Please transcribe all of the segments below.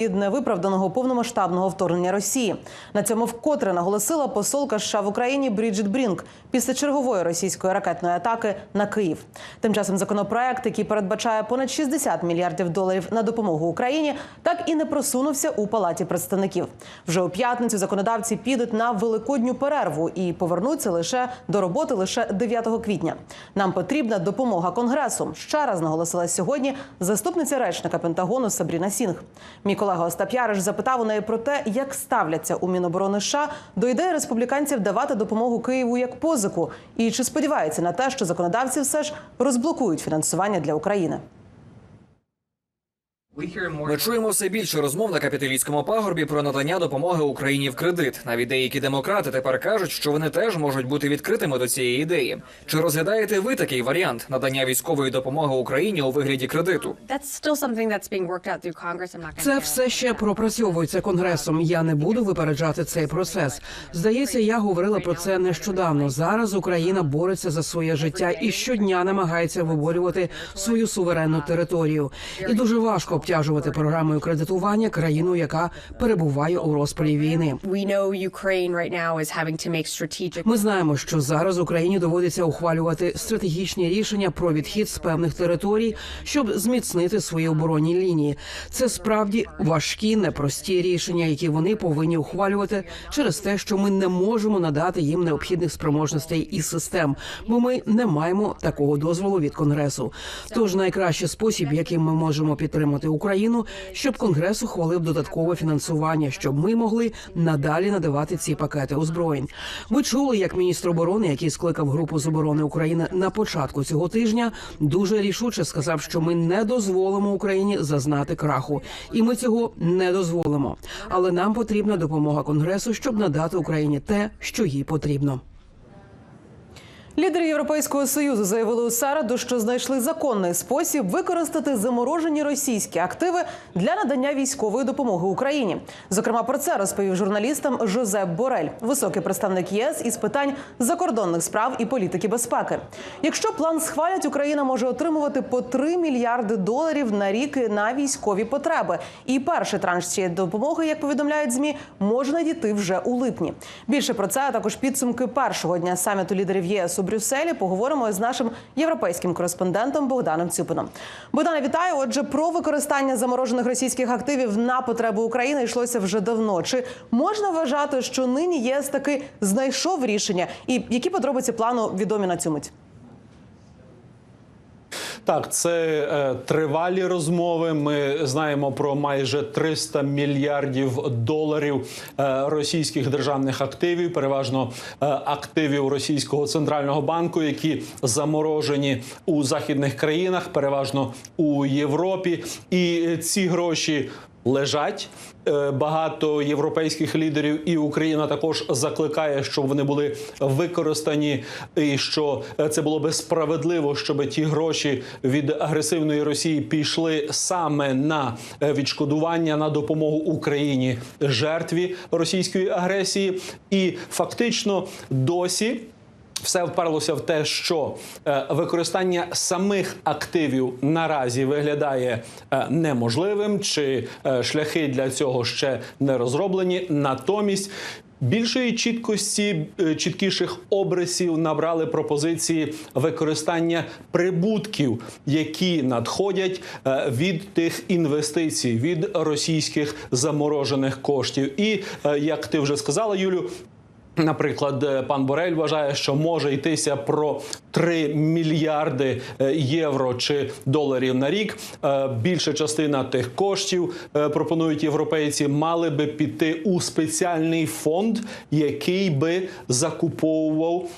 від невиправданого повномасштабного вторгнення Росії. На цьому вкотре наголосила посолка США в Україні Бріджит Брінк після чергової російської ракетної атаки на Київ. Тим часом законопроект, який передбачає понад 60 мільярдів доларів на допомогу Україні, так і не просунувся у палаті представників. Вже у п'ятницю законодавці підуть на великодню перерву і повернуться лише до роботи лише 9 квітня. Нам потрібна допомога конгресу. Ще раз наголосила сьогодні заступниця речника Пентагону Сабріна Сінг. Мій колега Остап Яриш запитав у неї про те, як ставляться у Міноборони США до ідеї республіканців давати допомогу Києву як позику, і чи сподіваються на те, що законодавці все ж розблокують фінансування для України. Ми чуємо все більше розмов на капіталістському пагорбі про надання допомоги Україні в кредит. Навіть деякі демократи тепер кажуть, що вони теж можуть бути відкритими до цієї ідеї. Чи розглядаєте ви такий варіант надання військової допомоги Україні у вигляді кредиту? Це все ще пропрацьовується конгресом. Я не буду випереджати цей процес. Здається, я говорила про це нещодавно. Зараз Україна бореться за своє життя і щодня намагається виборювати свою суверенну територію. І дуже важко обтяжувати програмою кредитування країну, яка перебуває у розпалі війни. Ми знаємо, що зараз Україні доводиться ухвалювати стратегічні рішення про відхід з певних територій, щоб зміцнити свої оборонні лінії. Це справді важкі, непрості рішення, які вони повинні ухвалювати через те, що ми не можемо надати їм необхідних спроможностей і систем, бо ми не маємо такого дозволу від конгресу. Тож найкращий спосіб, яким ми можемо підтримати Україну, щоб конгрес ухвалив додаткове фінансування, щоб ми могли надалі надавати ці пакети озброєнь. Ви чули, як міністр оборони, який скликав групу з оборони України на початку цього тижня, дуже рішуче сказав, що ми не дозволимо Україні зазнати краху, і ми цього не дозволимо. Але нам потрібна допомога конгресу, щоб надати Україні те, що їй потрібно. Лідери Європейського союзу заявили у середу, що знайшли законний спосіб використати заморожені російські активи для надання військової допомоги Україні. Зокрема, про це розповів журналістам Жозеп Борель, високий представник ЄС із питань закордонних справ і політики безпеки. Якщо план схвалять, Україна може отримувати по 3 мільярди доларів на рік на військові потреби. І перший транш цієї допомоги, як повідомляють змі, може надійти вже у липні. Більше про це а також підсумки першого дня саміту лідерів ЄС у Брюсселі. Поговоримо з нашим європейським кореспондентом Богданом Цюпином. Богдане, вітаю. Отже, про використання заморожених російських активів на потреби України йшлося вже давно. Чи можна вважати, що нині ЄС таки знайшов рішення? І які подробиці плану відомі на цю мить? Так, це е, тривалі розмови. Ми знаємо про майже 300 мільярдів доларів е, російських державних активів, переважно е, активів російського центрального банку, які заморожені у західних країнах, переважно у Європі. І ці гроші. Лежать багато європейських лідерів, і Україна також закликає, щоб вони були використані, і що е, це було би справедливо, щоб ті гроші від агресивної Росії пішли саме на е, відшкодування на допомогу Україні жертві російської агресії, і фактично досі. Все вперлося в те, що е, використання самих активів наразі виглядає е, неможливим, чи е, шляхи для цього ще не розроблені. Натомість більшої чіткості, чіткіших обрисів набрали пропозиції використання прибутків, які надходять від тих інвестицій від російських заморожених коштів. І як ти вже сказала, Юлю. Наприклад, е, пан Борель вважає, що може йтися про 3 мільярди е, євро чи доларів на рік. Е, Більша частина тих коштів пропонують європейці, мали би піти у спеціальний фонд, який би закуповував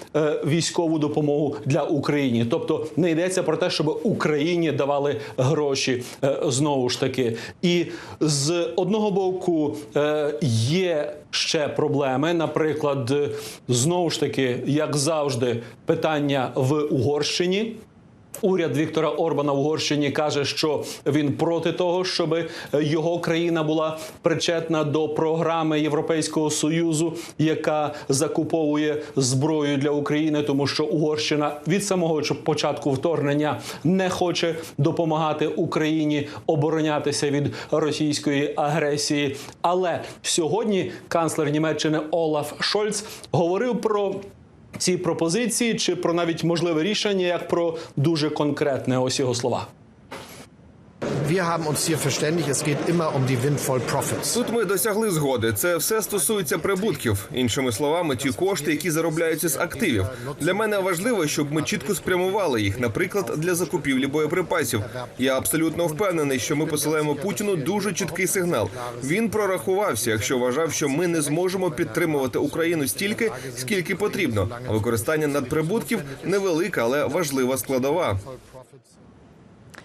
військову допомогу для України. Тобто не йдеться про те, щоб Україні давали гроші знову ж таки. І з одного боку є ще проблеми. Наприклад, знову ж таки, як завжди, питання в Угорщині. Уряд Віктора Орбана в Угорщині каже, що він проти того, щоб його країна була причетна до програми Європейського союзу, яка закуповує зброю для України, тому що Угорщина від самого початку вторгнення не хоче допомагати Україні оборонятися від російської агресії. Але сьогодні канцлер Німеччини Олаф Шольц говорив про ці пропозиції чи про навіть можливе рішення, як про дуже конкретне. Ось його слова. Wir haben uns hier verständigt, es geht immer um die Windfall Profits. Тут ми досягли згоди. Це все стосується прибутків. Іншими словами, ті кошти, які заробляються з активів. Для мене важливо, щоб ми чітко спрямували їх, наприклад, для закупівлі боєприпасів. Я абсолютно впевнений, що ми посилаємо Путіну дуже чіткий сигнал. Він прорахувався, якщо вважав, що ми не зможемо підтримувати Україну стільки, скільки потрібно. Використання надприбутків невелика, але важлива складова.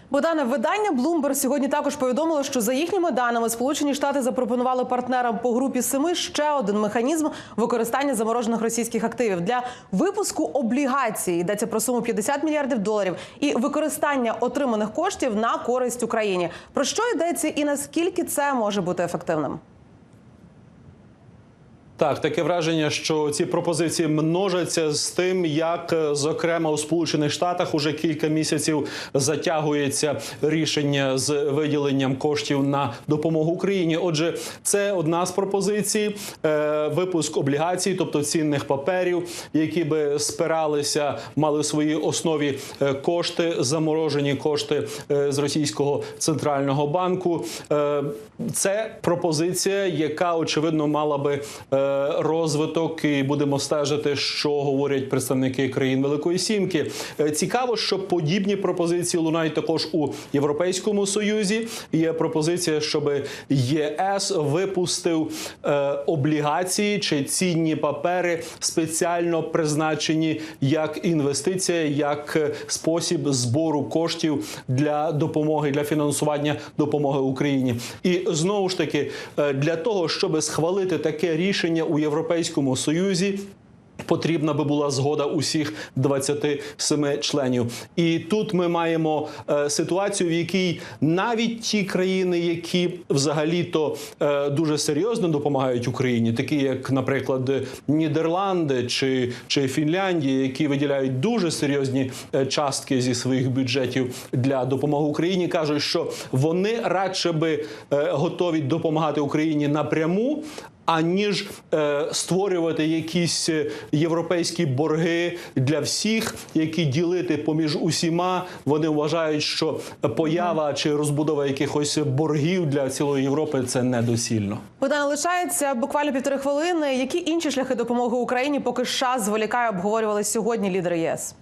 Богдане, видання Bloomberg сьогодні також повідомило, що за їхніми даними Сполучені Штати запропонували партнерам по групі семи ще один механізм використання заморожених російських активів для випуску облігацій. Йдеться про суму 50 мільярдів доларів і використання отриманих коштів на користь Україні. Про що йдеться і наскільки це може бути ефективним? Так, таке враження, що ці пропозиції множаться з тим, як е, зокрема у Сполучених Штатах уже кілька місяців затягується рішення з виділенням коштів на допомогу Україні. Отже, це одна з пропозицій: е, випуск облігацій, тобто цінних паперів, які би спиралися, мали в своїй основі е, кошти, заморожені кошти е, з російського центрального банку. Е, Це пропозиція, яка очевидно мала би е, розвиток, і будемо стежити, що говорять представники країн Великої Сімки. Е, Цікаво, що подібні пропозиції лунають також у Європейському Союзі. Є пропозиція, щоб ЄС випустив е, облігації чи цінні папери, спеціально призначені як інвестиція, як е, спосіб збору коштів для допомоги для фінансування допомоги Україні. І знову ж таки, для того, щоб схвалити таке рішення у Європейському Союзі. Потрібна би була згода усіх 27 членів, і тут ми маємо е, ситуацію, в якій навіть ті країни, які взагалі-то е, дуже серйозно допомагають Україні, такі як, наприклад, Нідерланди чи, чи Фінляндія, які виділяють дуже серйозні е, частки зі своїх бюджетів для допомоги Україні, кажуть, що вони радше би е, готові допомагати Україні напряму аніж е, створювати якісь е, європейські борги для всіх, які ділити поміж усіма. Вони вважають, що поява чи розбудова якихось боргів для цілої Європи це недоцільно. Богдане, лишається буквально півтори хвилини. Які інші шляхи допомоги Україні, поки США зволікає, обговорювали сьогодні лідери ЄС?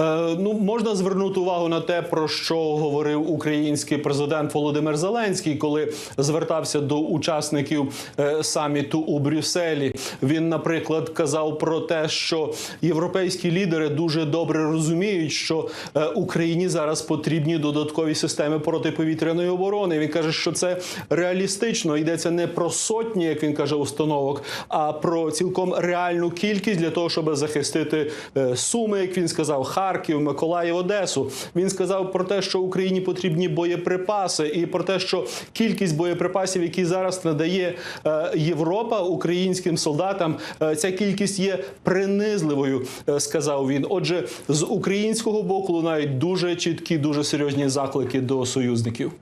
Е, ну можна звернути увагу на те, про що говорив український президент Володимир Зеленський, коли звертався до учасників е, саміту у Брюсселі. Він, наприклад, казав про те, що європейські лідери дуже добре розуміють, що е, Україні зараз потрібні додаткові системи протиповітряної оборони. Він каже, що це реалістично йдеться не про сотні, як він каже, установок, а про цілком реальну кількість для того, щоб захистити Суми, як він сказав, Харків, Миколаїв, Одесу. Він сказав про те, що Україні потрібні боєприпаси, і про те, що кількість боєприпасів, які зараз надає е, Європа українським солдатам, е, ця кількість є принизливою, е, сказав він. Отже, з українського боку лунають дуже чіткі, дуже серйозні заклики до союзників.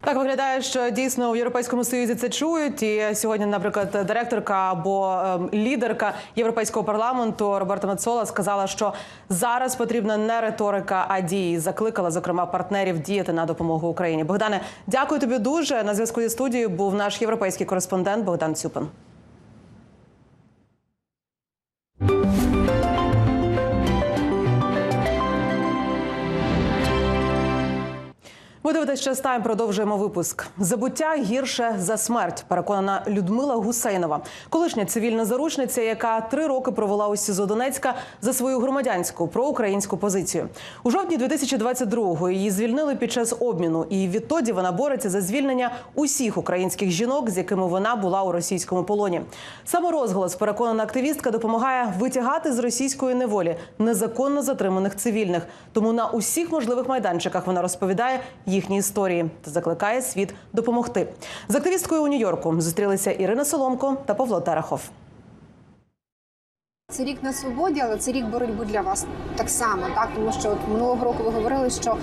Так виглядає, що дійсно в Європейському Союзі це чують. І сьогодні, наприклад, директорка або ем, лідерка Європейського парламенту Роберта Мецола сказала, що зараз потрібна не риторика, а дії. Закликала зокрема партнерів діяти на допомогу Україні. Богдане, дякую тобі дуже. На зв'язку зі студією був наш європейський кореспондент Богдан Цюпин. Ви час тайм. Продовжуємо випуск. Забуття гірше за смерть. Переконана Людмила Гусейнова, колишня цивільна заручниця, яка три роки провела у СІЗО Донецька за свою громадянську проукраїнську позицію. У жовтні 2022-го її звільнили під час обміну, і відтоді вона бореться за звільнення усіх українських жінок, з якими вона була у російському полоні. Саме розголос переконана активістка допомагає витягати з російської неволі незаконно затриманих цивільних. Тому на усіх можливих майданчиках вона розповідає їхні історії та закликає світ допомогти. З активісткою у Нью-Йорку зустрілися Ірина Соломко та Павло Терехов. Це рік на свободі, але це рік боротьби для вас так само, так тому що от минулого року ви говорили, що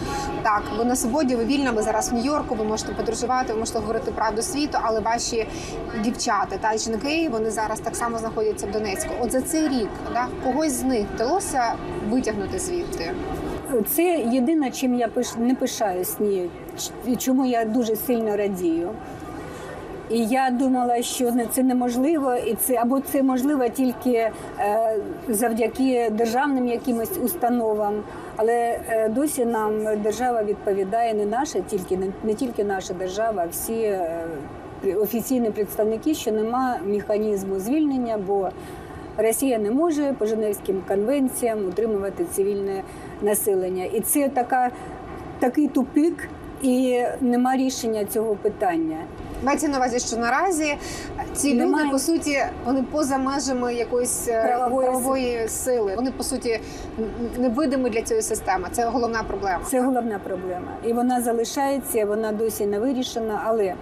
так, ви на свободі, ви вільна, ви зараз в Нью-Йорку, ви можете подорожувати, ви можете говорити правду світу, але ваші дівчата та жінки вони зараз так само знаходяться в Донецьку. От за цей рік да, когось з них вдалося витягнути звідти. Це єдине, чим я пиш- не пишаюсь, ні. Чому я дуже сильно радію. І я думала, що це неможливо, і це або це можливо тільки е, завдяки державним якимось установам. Але е, досі нам держава відповідає не наша, тільки не, не тільки наша держава, а всі е, офіційні представники, що нема механізму звільнення, бо Росія не може по Женевським конвенціям утримувати цивільне населення. І це така, такий тупик, і нема рішення цього питання. Мається на увазі, що наразі ці Немає. люди по суті вони поза межами якоїсь е, Правової правової сили. Вони по суті невидимі для цієї системи. Це головна проблема. Це головна проблема. І вона залишається, вона досі не вирішена. Але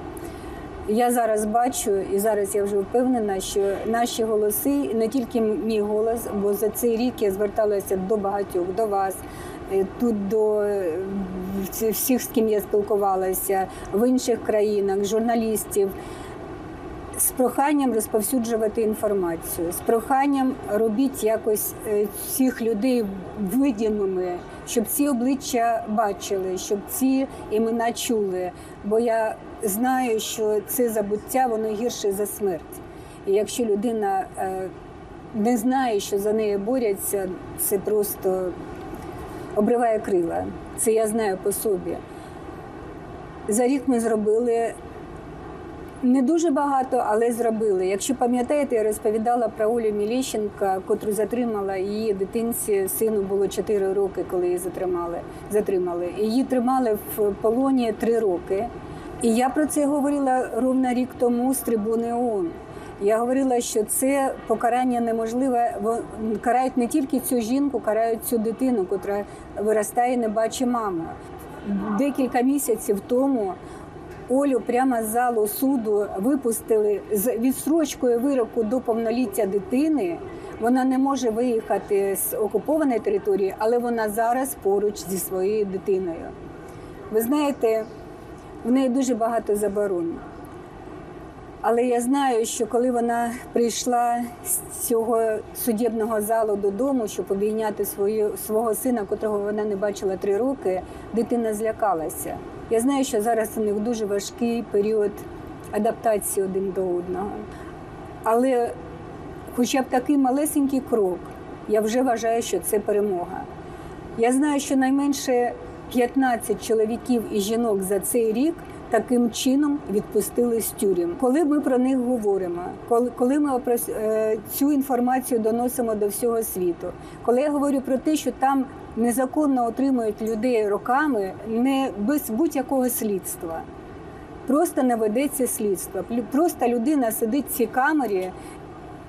я зараз бачу, і зараз я вже впевнена, що наші голоси, не тільки мій голос, бо за цей рік я зверталася до багатьох, до вас. е, Тут до е, всіх, з ким я спілкувалася, в інших країнах, журналістів, з проханням розповсюджувати інформацію, з проханням робіть якось е, цих людей видимими, щоб ці обличчя бачили, щоб ці імена чули. Бо я знаю, що це забуття воно гірше за смерть. І якщо людина е, не знає, що за нею борються, це просто обриває крила. Це я знаю по собі. За рік ми зробили не дуже багато, але зробили. Якщо пам'ятаєте, я розповідала про Олю Міліщенка, котру затримала її дитинці. Сину було 4 роки, коли її затримали. затримали. Її тримали в полоні 3 роки. І я про це говорила ровно рік тому з трибуни ООН. Я говорила, що це покарання неможливе. Карають не тільки цю жінку, карають цю дитину, котра виростає, не бачить маму. Декілька місяців тому Олю прямо з залу суду випустили з відсрочкою вироку до повноліття дитини. Вона не може виїхати з окупованої території, але вона зараз поруч зі своєю дитиною. Ви знаєте, в неї дуже багато заборон. Але я знаю, що коли вона прийшла з цього судебного залу додому, щоб обійняти свою свого сина, котрого вона не бачила три роки, дитина злякалася. Я знаю, що зараз у них дуже важкий період адаптації один до одного. Але хоча б такий малесенький крок, я вже вважаю, що це перемога. Я знаю, що найменше 15 чоловіків і жінок за цей рік таким чином відпустили з тюрем. Коли ми про них говоримо, коли, ми е, цю інформацію доносимо до всього світу, коли я говорю про те, що там незаконно отримують людей роками, не без будь-якого слідства. Просто не ведеться слідство. Просто людина сидить в цій камері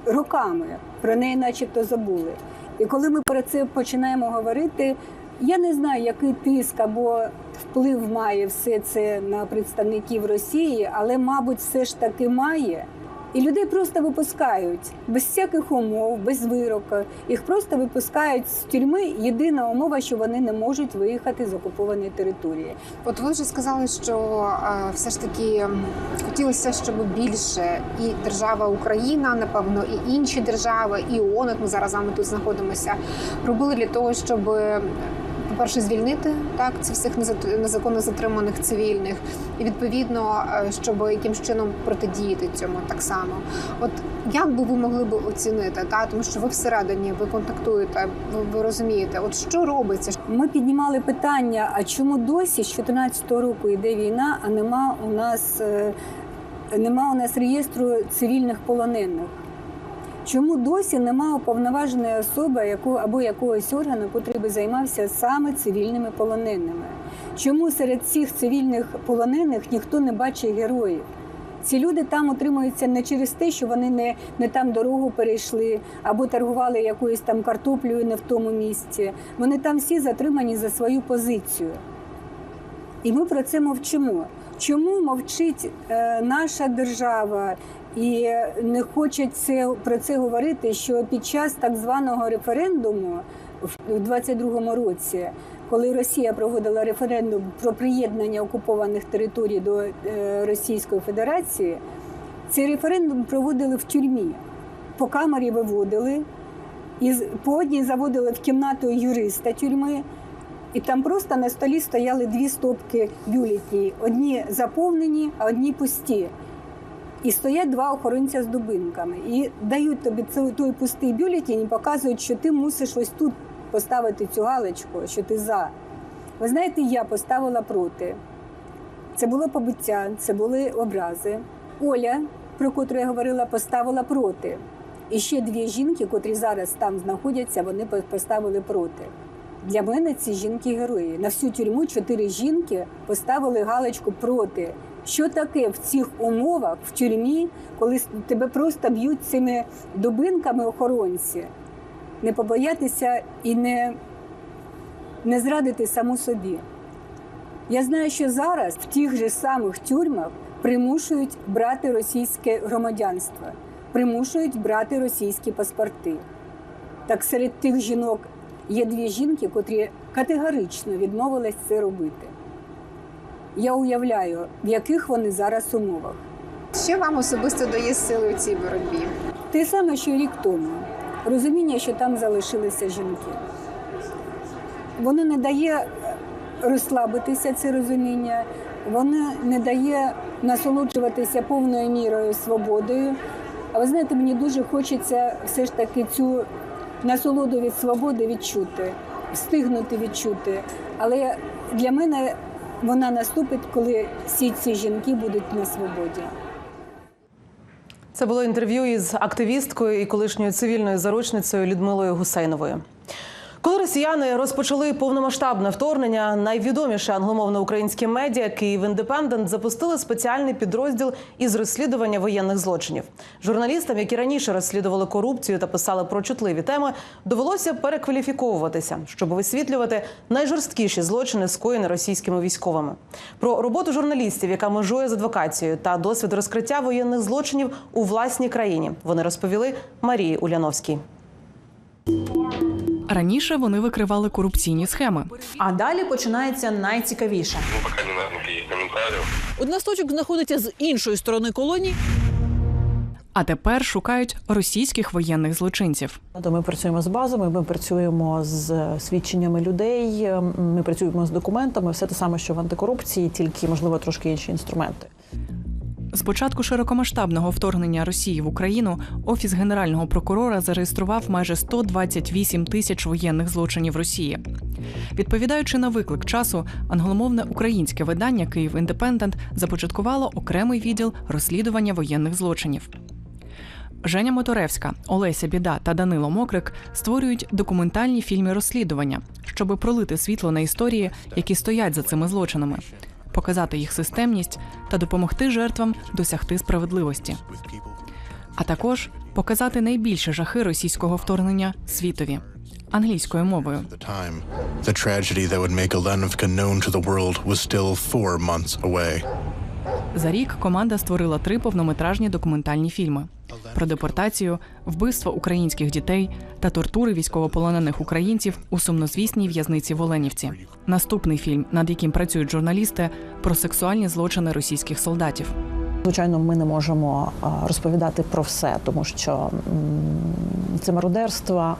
роками, про неї начебто забули. І коли ми про це починаємо говорити, я не знаю, який тиск або вплив має все це на представників Росії, але, мабуть, все ж таки має. І людей просто випускають без всяких умов, без вироку. Їх просто випускають з тюрми. Єдина умова, що вони не можуть виїхати з окупованої території. От ви вже сказали, що е, все ж таки хотілося, щоб більше і держава Україна, напевно, і інші держави, і ООН, от ми зараз з вами тут знаходимося, робили для того, щоб по-перше, звільнити так цих всіх незаконно затриманих цивільних, і відповідно, е, щоб якимсь чином протидіяти цьому так само. От як би ви могли би оцінити, та тому що ви всередині, ви контактуєте, ви, ви розумієте, от що робиться, Ми піднімали питання: а чому досі з 2014 року йде війна, а нема у нас е, нема у нас реєстру цивільних полонених? Чому досі нема уповноваженої особи яку, або якогось органу, який би займався саме цивільними полоненими? Чому серед цих цивільних полонених ніхто не бачить героїв? Ці люди там утримуються не через те, що вони не, не там дорогу перейшли або торгували якоюсь там картоплею не в тому місці. Вони там всі затримані за свою позицію. І ми про це мовчимо. Чому мовчить е, наша держава і не хоче це, про це говорити, що під час так званого референдуму в 22-му році, коли Росія проводила референдум про приєднання окупованих територій до е, Російської Федерації, цей референдум проводили в тюрмі. По камері виводили, і по одній заводили в кімнату юриста тюрми, і там просто на столі стояли дві стопки бюлетні. Одні заповнені, а одні пусті. І стоять два охоронця з дубинками. І дають тобі той пустий бюлетень і показують, що ти мусиш ось тут поставити цю галочку, що ти за. Ви знаєте, я поставила проти. Це було побиття, це були образи. Оля, про котру я говорила, поставила проти. І ще дві жінки, котрі зараз там знаходяться, вони поставили проти. Для мене ці жінки герої. На всю тюрму чотири жінки поставили галочку проти. Що таке в цих умовах в тюрмі, коли тебе просто б'ють цими дубинками охоронці? Не побоятися і не, не зрадити саму собі. Я знаю, що зараз в тих же самих тюрмах примушують брати російське громадянство, примушують брати російські паспорти. Так серед тих жінок є дві жінки, котрі категорично відмовились це робити. Я уявляю, в яких вони зараз умовах. що вам особисто дає сили у цій боротьбі? Те саме, що рік тому. Розуміння, що там залишилися жінки. Воно не дає розслабитися, це розуміння, воно не дає насолоджуватися повною мірою свободою. А ви знаєте, мені дуже хочеться все ж таки цю насолоду від свободи відчути, встигнути відчути. Але для мене вона наступить, коли всі ці жінки будуть на свободі. Це було інтерв'ю із активісткою і колишньою цивільною заручницею Людмилою Гусейновою. Коли росіяни розпочали повномасштабне вторгнення, найвідоміше англомовне українське медіа Київ Індепендент запустили спеціальний підрозділ із розслідування воєнних злочинів. Журналістам, які раніше розслідували корупцію та писали про чутливі теми, довелося перекваліфіковуватися, щоб висвітлювати найжорсткіші злочини, скоєні російськими військовими. Про роботу журналістів, яка межує з адвокацією, та досвід розкриття воєнних злочинів у власній країні. Вони розповіли Марії Уляновській. Раніше вони викривали корупційні схеми. А далі починається найцікавіше. Ну, пока не надо никаких комментариев. От листочок знаходиться з іншої сторони колонії. А тепер шукають російських воєнних злочинців. То ми працюємо з базами, ми працюємо з свідченнями людей, ми працюємо з документами. Все те саме, що в антикорупції, тільки можливо трошки інші інструменти. З початку широкомасштабного вторгнення Росії в Україну офіс генерального прокурора зареєстрував майже 128 тисяч воєнних злочинів Росії. Відповідаючи на виклик часу, англомовне українське видання Київ Індепендент започаткувало окремий відділ розслідування воєнних злочинів. Женя Моторевська, Олеся Біда та Данило Мокрик створюють документальні фільми розслідування, щоби пролити світло на історії, які стоять за цими злочинами, показати їх системність та допомогти жертвам досягти справедливості, а також показати найбільші жахи російського вторгнення світові англійською мовою. The tragedy that would make Olenovka known to the world was still four months away. За рік команда створила три повнометражні документальні фільми про депортацію, вбивство українських дітей та тортури військовополонених українців у сумнозвісній в'язниці в Оленівці. Наступний фільм, над яким працюють журналісти, про сексуальні злочини російських солдатів. Звичайно, ми не можемо розповідати про все, тому що це мародерство,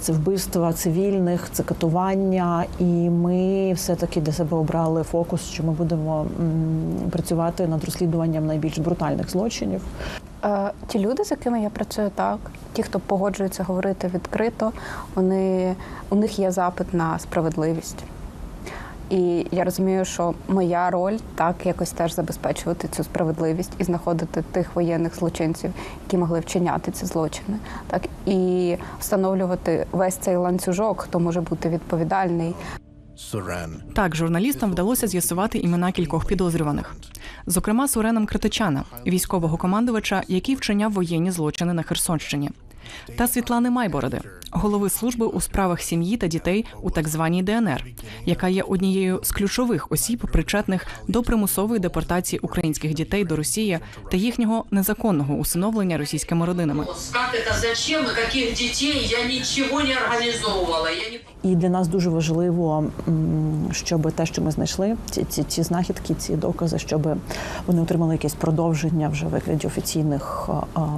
це вбивства цивільних, це катування. І ми все-таки для себе обрали фокус, що ми будемо працювати над розслідуванням найбільш брутальних злочинів. Е, Ті люди, з якими я працюю так, ті, хто погоджується говорити відкрито, вони, у них є запит на справедливість. І я розумію, що моя роль так якось теж забезпечувати цю справедливість і знаходити тих воєнних злочинців, які могли вчиняти ці злочини, так і встановлювати весь цей ланцюжок, хто може бути відповідальний. Suren. Так, журналістам вдалося з'ясувати імена кількох підозрюваних, зокрема Суреном Критичана, військового командувача, який вчиняв воєнні злочини на Херсонщині, та Світлани Майбороди, голови служби у справах сім'ї та дітей у так званій ДНР, яка є однією з ключових осіб, причетних до примусової депортації українських дітей до Росії та їхнього незаконного усиновлення російськими родинами. Как это, зачем и каких детей, я ничего не организовывала. Я не... І для нас дуже важливо, щоб те, що ми знайшли, ці, ці, ці знахідки, ці докази, щоб вони отримали якесь продовження вже в вигляді офіційних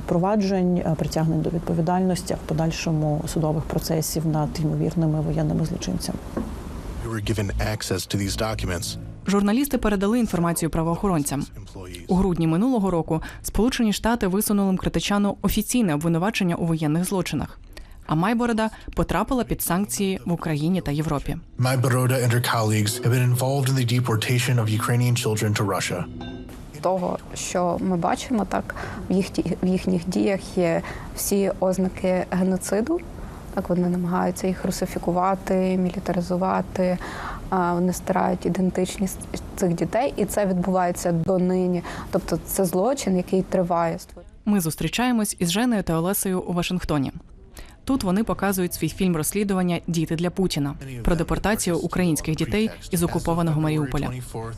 проваджень, притягнень до відповідальності, а в подальшому судових процесів над ймовірними воєнними злочинцями. Журналісти передали інформацію правоохоронцям. У грудні минулого року Сполучені Штати висунули Критичану офіційне обвинувачення у воєнних злочинах. А Майборода потрапила під санкції в Україні та Європі. My Baroda and her colleagues have been involved in the deportation of Ukrainian children to Russia. того, що ми бачимо, так в їх в їхніх діях є всі ознаки геноциду. Так вони намагаються їх русифікувати, мілітаризувати. Вони стирають ідентичність цих дітей, і це відбувається донині. Тобто це злочин, який триває. Ми зустрічаємось із Женою та Олесею у Вашингтоні. Тут вони показують свій фільм розслідування Діти для Путіна про депортацію українських дітей із окупованого Маріуполя.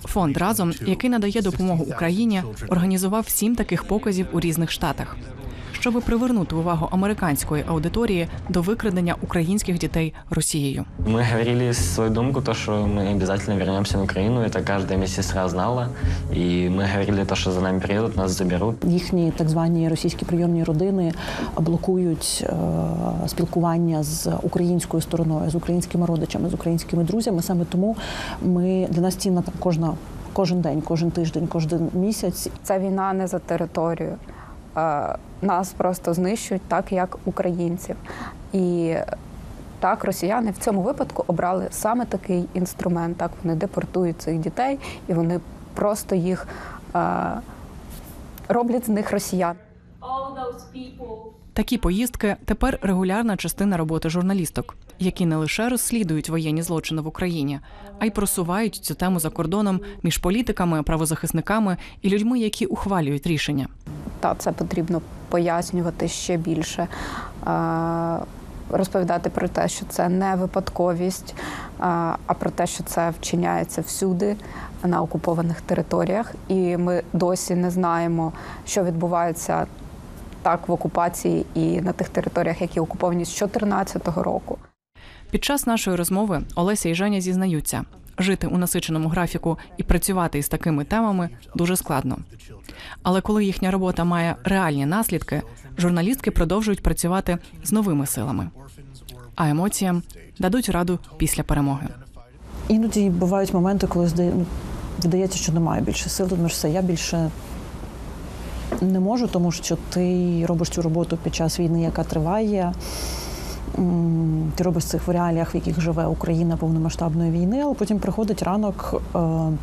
Фонд разом, який надає допомогу Україні, організував сім таких показів у різних штатах, щоб привернути увагу американської аудиторії до викрадення українських дітей Росією. Мы говорили свою думку, то, что мы обязательно вернемся на Украину. Это каждая медсестра знала. И мы говорили то, что за нами приедут, нас заберут. Їхні так звані російські прийомні родини блокують е, спілкування з українською стороною, з українськими родичами, з українськими друзями. Саме тому ми для нас цінна там кожна. Кожен день, кожен тиждень, кожен місяць. Це війна не за територію. Е, Нас просто знищують так, як українців. І так, росіяни в цьому випадку обрали саме такий інструмент. Так, вони депортують цих дітей і вони просто їх е, роблять з них росіян. Такі поїздки тепер регулярна частина роботи журналісток, які не лише розслідують воєнні злочини в Україні, а й просувають цю тему за кордоном між політиками, правозахисниками і людьми, які ухвалюють рішення. Та це потрібно пояснювати ще більше. Розповідати про те, що це не випадковість, а про те, що це вчиняється всюди на окупованих територіях, і ми досі не знаємо, що відбувається так в окупації і на тих територіях, які окуповані з 2014 року. Під час нашої розмови Олеся і Женя зізнаються, жити у насиченому графіку і працювати із такими темами дуже складно. Але коли їхня робота має реальні наслідки, журналістки продовжують працювати з новими силами. А емоціям дадуть раду після перемоги. Іноді бувають моменти, коли здає, ну, здається, що немає більше сил, тому що все, я більше не можу, тому що ти робиш цю роботу під час війни, яка триває. Ти робиш цих в реаліях, в яких живе Україна повномасштабної війни, але потім приходить ранок, е,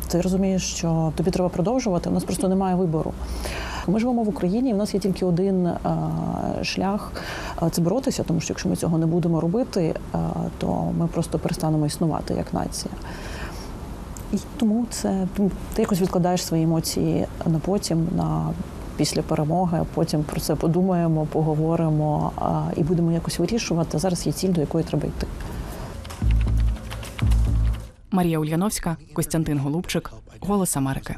ти розумієш, що тобі треба продовжувати. У нас просто немає вибору. Ми живемо в Україні, і в нас є тільки один е, шлях е, це боротися, тому що якщо ми цього не будемо робити, то ми просто перестанемо існувати як нація. І тому це ти якось відкладаєш свої емоції на потім, на після перемоги. Потім про це подумаємо, поговоримо і будемо якось вирішувати. Зараз є ціль, до якої треба йти. Марія Ульяновська, Костянтин Голубчик, Голос Америки.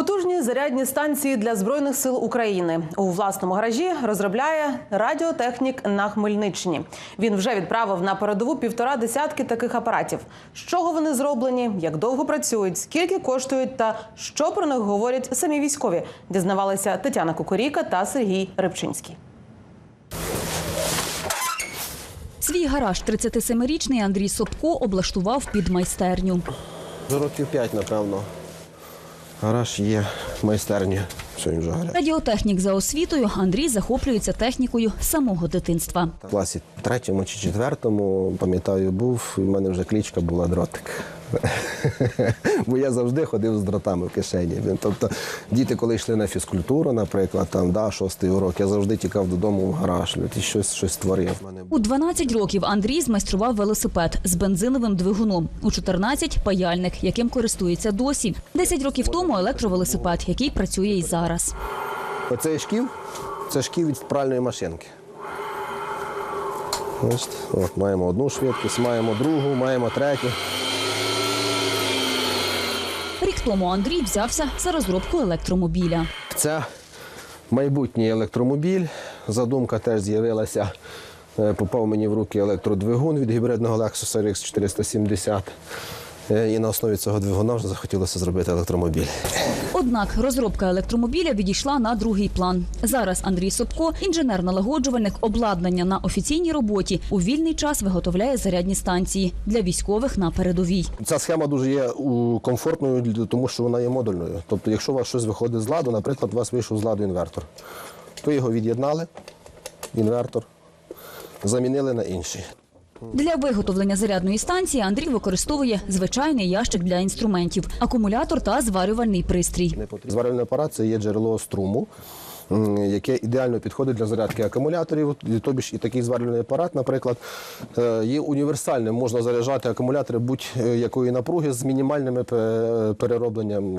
Потужні зарядні станції для збройних сил України у власному гаражі розробляє радіотехнік на Хмельниччині. Він вже відправив на передову півтора десятки таких апаратів. З чого вони зроблені, як довго працюють, скільки коштують та що про них говорять самі військові, дізнавалися Тетяна Кукуріка та Сергій Рибчинський. Свій гараж 37-річний Андрій Собко облаштував під майстерню. За років п'ять, напевно. Гараж є майстерня. Він вже гараж. Радіотехнік за освітою Андрій захоплюється технікою з самого дитинства. В класі третьому чи четвертому, пам'ятаю, був, і в мене вже клічка була дротик. Бо я завжди ходив з дротами в кишені. Тобто діти, коли йшли на фізкультуру, наприклад, там, да, шостий урок, я завжди тікав додому в гараж, і щось, щось створив. У 12 років Андрій змайстрував велосипед з бензиновим двигуном. У 14 – паяльник, яким користується досі. 10 років тому електровелосипед, який працює і зараз. Оцей шків це шків від пральної машинки. От, маємо одну швидкість, маємо другу, маємо третю. Рік тому Андрій взявся за розробку електромобіля. Це майбутній електромобіль. Задумка теж з'явилася. Е, Попав мені в руки електродвигун від гібридного Lexus RX 470. Е, І на основі цього двигуна вже захотілося зробити електромобіль. Однак розробка електромобіля відійшла на другий план. Зараз Андрій Собко, інженер-налагоджувальник обладнання на офіційній роботі, у вільний час виготовляє зарядні станції для військових на передовій. Ця схема дуже є комфортною, тому що вона є модульною. Тобто, якщо у вас щось виходить з ладу, наприклад, у вас вийшов з ладу інвертор, то його від'єднали, інвертор, замінили на інший. Для виготовлення зарядної станції Андрій використовує звичайний ящик для інструментів, акумулятор та зварювальний пристрій. Зварювальний апарат це є джерело струму, яке ідеально підходить для зарядки акумуляторів. Тобі ж і такий зварювальний апарат, наприклад, е, є універсальним. Можна заряджати акумулятори будь-якої напруги з мінімальним переробленням,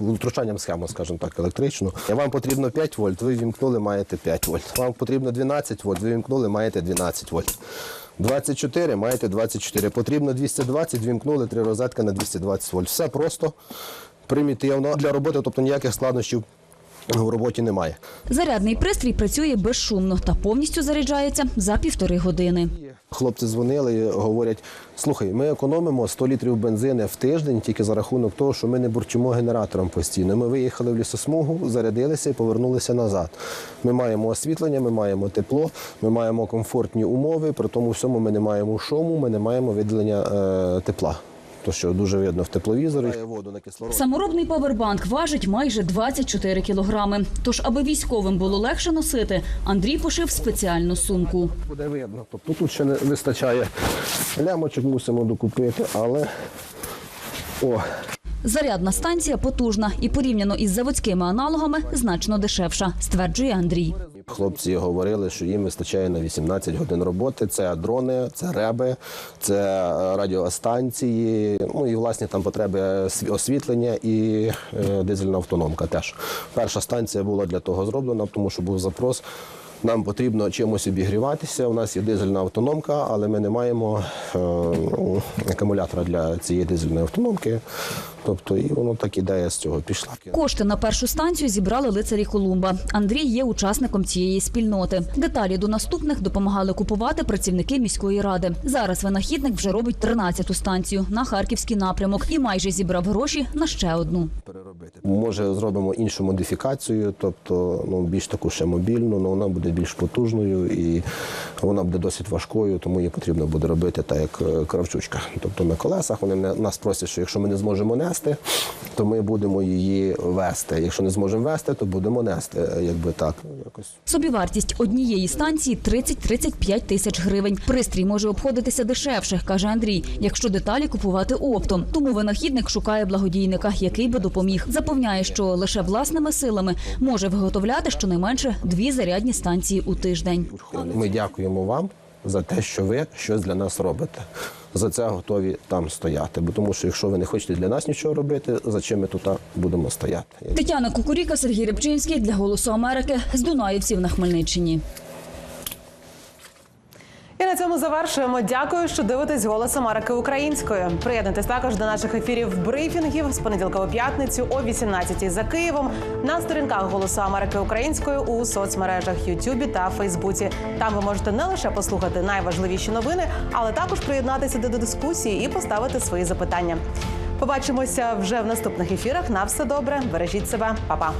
втручанням схеми, скажімо так, електричну. Вам потрібно 5 вольт, ви вімкнули, маєте 5 вольт. Вам потрібно 12 вольт, ви вімкнули, маєте 12 вольт. 24 маєте 24. Потрібно 220, вімкнули три розетки на 220 вольт. Все просто, примітивно для роботи, тобто ніяких складнощів в роботі немає. Зарядний пристрій працює безшумно та повністю заряджається за півтори години. Хлопці дзвонили говорять: слухай, ми економимо 100 літрів бензину в тиждень тільки за рахунок того, що ми не бурчимо генератором постійно. Ми виїхали в лісосмугу, зарядилися і повернулися назад. Ми маємо освітлення, ми маємо тепло, ми маємо комфортні умови. При тому всьому ми не маємо шуму, ми не маємо виділення е, тепла. То що дуже видно в тепловізорі. Воду на кислород. Саморобний павербанк важить майже 24 кілограми. Тож, аби військовим було легше носити, Андрій пошив спеціальну сумку. Буде видно. Тобто тут ще не вистачає лямочок, мусимо докупити, але о, Зарядна станція потужна і порівняно із заводськими аналогами значно дешевша, стверджує Андрій. Хлопці говорили, що їм вистачає на 18 годин роботи. Це дрони, це реби, це е, радіостанції. Ну і власні там потреби освітлення і е, дизельна автономка. Теж перша станція була для того зроблена, тому що був запрос. Нам потрібно чимось обігріватися. У нас є дизельна автономка, але ми не маємо е, ну, акумулятора для цієї дизельної автономки. Тобто, і воно так ідея з цього пішла. Кошти на першу станцію зібрали лицарі Колумба. Андрій є учасником цієї спільноти. Деталі до наступних допомагали купувати працівники міської ради. Зараз винахідник вже робить 13-ту станцію на харківський напрямок і майже зібрав гроші на ще одну. Може, зробимо іншу модифікацію, тобто ну, більш таку ще мобільну, але вона буде більш потужною і вона буде досить важкою, тому її потрібно буде робити так, як е, кравчучка. Тобто на колесах вони нас просять, що якщо ми не зможемо нести, то ми будемо її вести. Якщо не зможемо вести, то будемо нести. Якби так. Ну, Якось. Собівартість однієї станції 30-35 тисяч гривень. Пристрій може обходитися дешевше, каже Андрій, якщо деталі купувати оптом. Тому винахідник шукає благодійника, який би допоміг. Запевняє, що лише власними силами може виготовляти щонайменше дві зарядні станції у тиждень. Ми дякуємо вам за те, що ви щось для нас робите. За це готові там стояти. Бо тому що якщо ви не хочете для нас нічого робити, за чим ми тут будемо стояти? Тетяна Кукуріка, Сергій Рибчинський для Голосу Америки з Дунаївців на Хмельниччині. І на цьому завершуємо. Дякую, що дивитесь голос Америки українською. Приєднуйтесь також до наших ефірів брифінгів з понеділка по п'ятницю о 18 за Києвом на сторінках Голосу Америки українською у соцмережах Ютубі та Фейсбуці. Там ви можете не лише послухати найважливіші новини, але також приєднатися до дискусії і поставити свої запитання. Побачимося вже в наступних ефірах. На все добре, бережіть себе, Па-па.